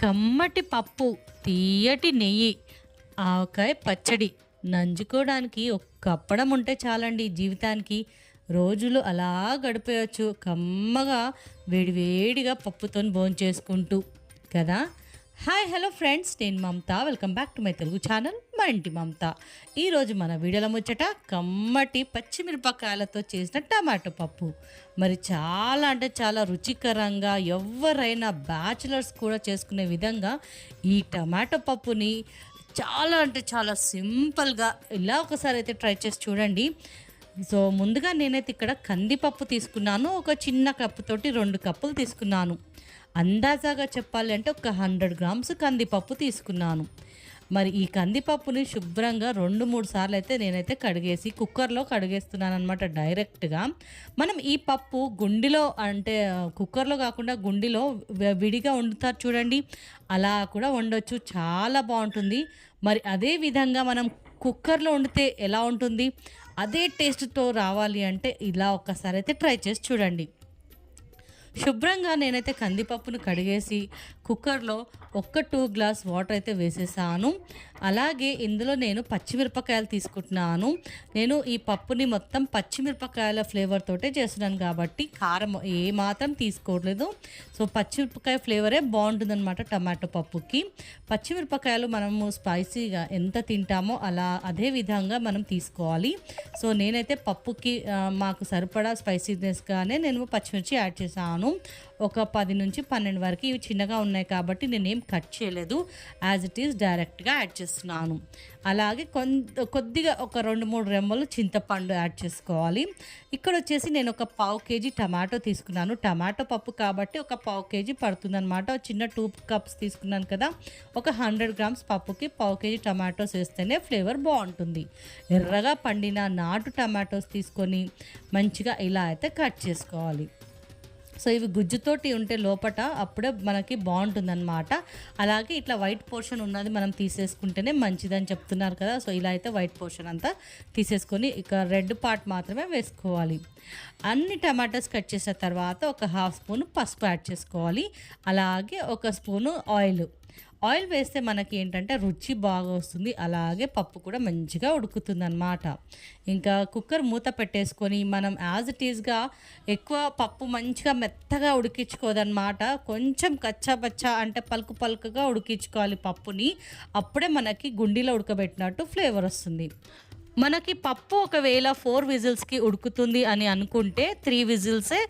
కమ్మటి పప్పు తీయటి నెయ్యి ఆవకాయ పచ్చడి నంజుకోవడానికి ఒక్క అప్పడం ఉంటే చాలండి జీవితానికి. రోజులు అలా గడిపేయచ్చు కమ్మగా వేడివేడిగా పప్పుతో భోంచేసుకుంటూ కదా? హాయ్ హలో ఫ్రెండ్స్ నేను Mamata. Welcome back to my Telugu channel మా ఇంటి మమత. ఈరోజు మన వీడియోలో ముచ్చట కమ్మటి పచ్చిమిరపకాయలతో చేసిన టమాటో పప్పు. మరి చాలా అంటే చాలా రుచికరంగా ఎవరైనా బ్యాచిలర్స్ కూడా చేసుకునే విధంగా ఈ టమాటో పప్పుని చాలా అంటే చాలా సింపుల్గా ఇలా ఒకసారి అయితే ట్రై చేసి చూడండి. సో ముందుగా నేనైతే ఇక్కడ కందిపప్పు తీసుకున్నాను. ఒక చిన్న కప్పుతోటి రెండు కప్పులు తీసుకున్నాను. అందాజాగా చెప్పాలి అంటే ఒక హండ్రెడ్ గ్రామ్స్ కందిపప్పు తీసుకున్నాను. మరి ఈ కందిపప్పుని శుభ్రంగా రెండు మూడు సార్లు అయితే నేనైతే కడిగేసి కుక్కర్లో కడిగేస్తున్నాను అనమాట డైరెక్ట్గా. మనం ఈ పప్పు గుండిలో అంటే కుక్కర్లో కాకుండా గుండిలో విడిగా వండుతారు చూడండి. అలా కూడా వండొచ్చు. చాలా బాగుంటుంది. మరి అదే విధంగా మనం కుక్కర్లో వండితే ఎలా ఉంటుంది? అదే టేస్ట్తో రావాలి అంటే ఇలా ఒక్కసారి అయితే ట్రై చేసి చూడండి. శుభ్రంగా నేనైతే కందిపప్పును కడిగేసి కుక్కర్లో ఒక్క టూ గ్లాస్ వాటర్ అయితే వేసేసాను. అలాగే ఇందులో నేను పచ్చిమిరపకాయలు తీసుకుంటున్నాను. నేను ఈ పప్పుని మొత్తం పచ్చిమిరపకాయల ఫ్లేవర్ తోటే చేస్తున్నాను కాబట్టి కారం ఏ మాత్రం తీసుకోవట్లేదు సో పచ్చిమిరపకాయ ఫ్లేవరే బాగుంటుందన్నమాట టమాటో పప్పుకి. పచ్చిమిరపకాయలు మనము స్పైసీగా ఎంత తింటామో అలా అదే విధంగా మనం తీసుకోవాలి. సో నేనైతే పప్పుకి మాకు సరిపడా స్పైసీనెస్గానే నేను పచ్చిమిర్చి యాడ్ చేశాను. ఒక పది నుంచి పన్నెండు వరకు ఇవి చిన్నగా ఉన్నాయి కాబట్టి నేనేం కట్ చేయలేదు. యాజ్ ఇట్ ఈస్ డైరెక్ట్గా యాడ్ చేస్తున్నాను. అలాగే కొంత కొద్దిగా ఒక రెండు మూడు రెమ్మలు చింతపండు యాడ్ చేసుకోవాలి. ఇక్కడ వచ్చేసి నేను ఒక పావు కేజీ టమాటో తీసుకున్నాను. టమాటో పప్పు కాబట్టి ఒక పావు కేజీ పడుతుందనమాట చిన్న టూ కప్స్ తీసుకున్నాను కదా. ఒక హండ్రెడ్ గ్రామ్స్ పప్పుకి పావు కేజీ టమాటోస్ వేస్తేనే ఫ్లేవర్ బాగుంటుంది. ఎర్రగా పండిన నాటు టమాటోస్ తీసుకొని మంచిగా ఇలా అయితే కట్ చేసుకోవాలి. సో ఇవి గుజ్జుతోటి ఉంటే లోపట అప్పుడే మనకి బాగుంటుందన్నమాట. అలాగే ఇట్లా వైట్ పోర్షన్ ఉన్నది మనం తీసేసుకుంటేనే మంచిదని చెప్తున్నారు కదా. సో ఇలా అయితే వైట్ పోర్షన్ అంతా తీసేసుకొని ఇక రెడ్ పార్ట్ మాత్రమే వేసుకోవాలి. అన్ని టమాటాస్ కట్ చేసిన తర్వాత ఒక హాఫ్ స్పూన్ పసుపు యాడ్ చేసుకోవాలి. అలాగే ఒక స్పూను ఆయిల్. ఆయిల్ వేస్తే మనకి ఏంటంటే రుచి బాగా వస్తుంది. అలాగే పప్పు కూడా మంచిగా ఉడుకుతుంది అనమాట ఇంకా కుక్కర్ మూత పెట్టేసుకొని మనం యాజ్ ఇట్ ఈస్గా ఎక్కువ పప్పు మంచిగా మెత్తగా ఉడికించుకోదనమాట కొంచెం కచ్చా పచ్చా అంటే పలుకు పలుకుగా ఉడికించుకోవాలి పప్పుని. అప్పుడే మనకి గుండీలో ఉడకబెట్టినట్టు ఫ్లేవర్ వస్తుంది. మనకి పప్పు ఒకవేళ ఫోర్ విజిల్స్కి ఉడుకుతుంది అని అనుకుంటే త్రీ విజిల్సే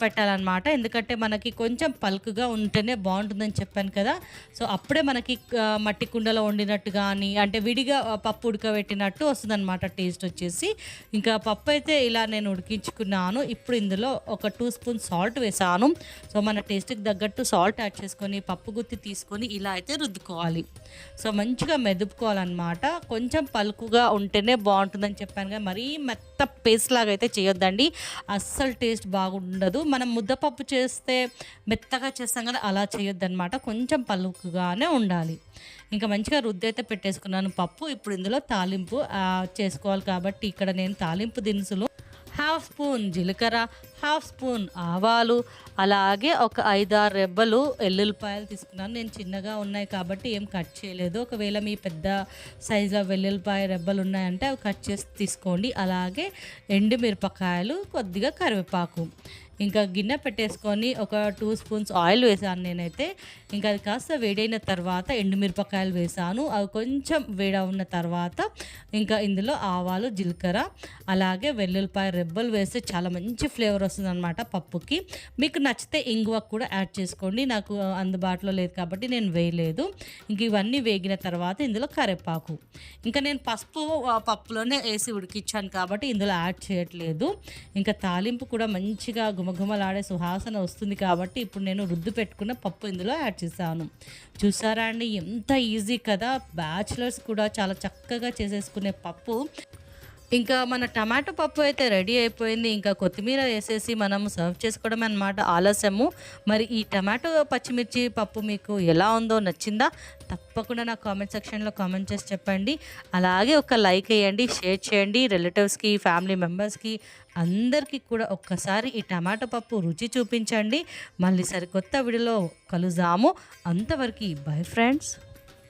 పెట్టాలన్నమాట. ఎందుకంటే మనకి కొంచెం పలుకుగా ఉంటేనే బాగుంటుందని చెప్పాను కదా. సో అప్పుడే మనకి మట్టి కుండలో వండినట్టు కానీ అంటే విడిగా పప్పు ఉడకబెట్టినట్టు వస్తుందన్నమాట టేస్ట్ వచ్చేసి. ఇంకా పప్పు అయితే ఇలా నేను ఉడికించుకున్నాను. ఇప్పుడు ఇందులో ఒక టూ స్పూన్ సాల్ట్ వేసాను. సో మన టేస్ట్కి తగ్గట్టు సాల్ట్ యాడ్ చేసుకొని పప్పు గుత్తి తీసుకొని ఇలా అయితే రుద్దుకోవాలి. సో మంచిగా మెదుపుకోవాలన్నమాట. కొంచెం పలుకుగా ఉంటేనే బాగుంటుందని చెప్పాను కదా మరీ మెత్త పేస్ట్ లాగా అయితే చేయొద్దండి. అస్సలు టేస్ట్ బాగుండదు. మనం ముద్దపప్పు చేస్తే మెత్తగా చేస్తాం కదా అలా చేయొద్దనమాట కొంచెం పలుకుగానే ఉండాలి. ఇంకా మంచిగా రుద్ది అయితే పెట్టేసుకున్నాను పప్పు. ఇప్పుడు ఇందులో తాలింపు చేసుకోవాలి కాబట్టి ఇక్కడ నేను తాలింపు దినుసులు హాఫ్ స్పూన్ జీలకర్ర హాఫ్ స్పూన్ ఆవాలు అలాగే ఒక ఐదారు రెబ్బలు ఎల్లుల్లిపాయలు తీసుకున్నాను. నేను చిన్నగా ఉన్నాయి కాబట్టి ఏం కట్ చేయలేదు. ఒకవేళ మీ పెద్ద సైజులో వెల్లుల్లిపాయ రెబ్బలు ఉన్నాయంటే అవి కట్ చేసి తీసుకోండి. అలాగే ఎండు మిరపకాయలు కొద్దిగా కరివేపాకు. ఇంకా గిన్నె పెట్టేసుకొని ఒక టూ స్పూన్స్ ఆయిల్ వేసాను నేనైతే. ఇంకా అది కాస్త వేడైన తర్వాత ఎండుమిరపకాయలు వేసాను. అవి కొంచెం వేడ ఉన్న తర్వాత ఇంకా ఇందులో ఆవాలు జీలకర్ర అలాగే వెల్లుల్లిపాయ రెబ్బలు వేస్తే చాలా మంచి ఫ్లేవర్ వస్తుందన్నమాట పప్పుకి. మీకు నచ్చితే ఇంగువ కూడా యాడ్ చేసుకోండి. నాకు అందుబాటులో లేదు కాబట్టి నేను వేయలేదు. ఇంక ఇవన్నీ వేగిన తర్వాత ఇందులో కరివేపాకు. ఇంకా నేను పసుపు పప్పులోనే వేసి ఉడికించాను కాబట్టి ఇందులో యాడ్ చేయట్లేదు. ఇంకా తాలింపు కూడా మంచిగా గుమగుమలాడే సువాసన వస్తుంది కాబట్టి ఇప్పుడు నేను రుద్దు పెట్టుకున్న పప్పు ఇందులో యాడ్ చేశాను. చూసారా అండి? ఎంత ఈజీ కదా. బ్యాచిలర్స్ కూడా చాలా చక్కగా చేసేసుకునే పప్పు. ఇంకా మన టమాటో పప్పు అయితే రెడీ అయిపోయింది. ఇంకా కొత్తిమీర వేసేసి మనం సర్వ్ చేసుకోవడం అనమాట ఆలస్యము. మరి ఈ టమాటో పచ్చిమిర్చి పప్పు మీకు ఎలా ఉందో నచ్చిందా? తప్పకుండా నా కామెంట్ సెక్షన్లో కామెంట్ చేసి చెప్పండి. అలాగే ఒక లైక్ వేయండి షేర్ చేయండి. రిలేటివ్స్కి ఫ్యామిలీ మెంబర్స్కి అందరికీ కూడా ఒక్కసారి ఈ టమాటో పప్పు రుచి చూపించండి. మళ్ళీ సరికొత్త వీడియోలో కలుదాము అంతవరకు బై ఫ్రెండ్స్.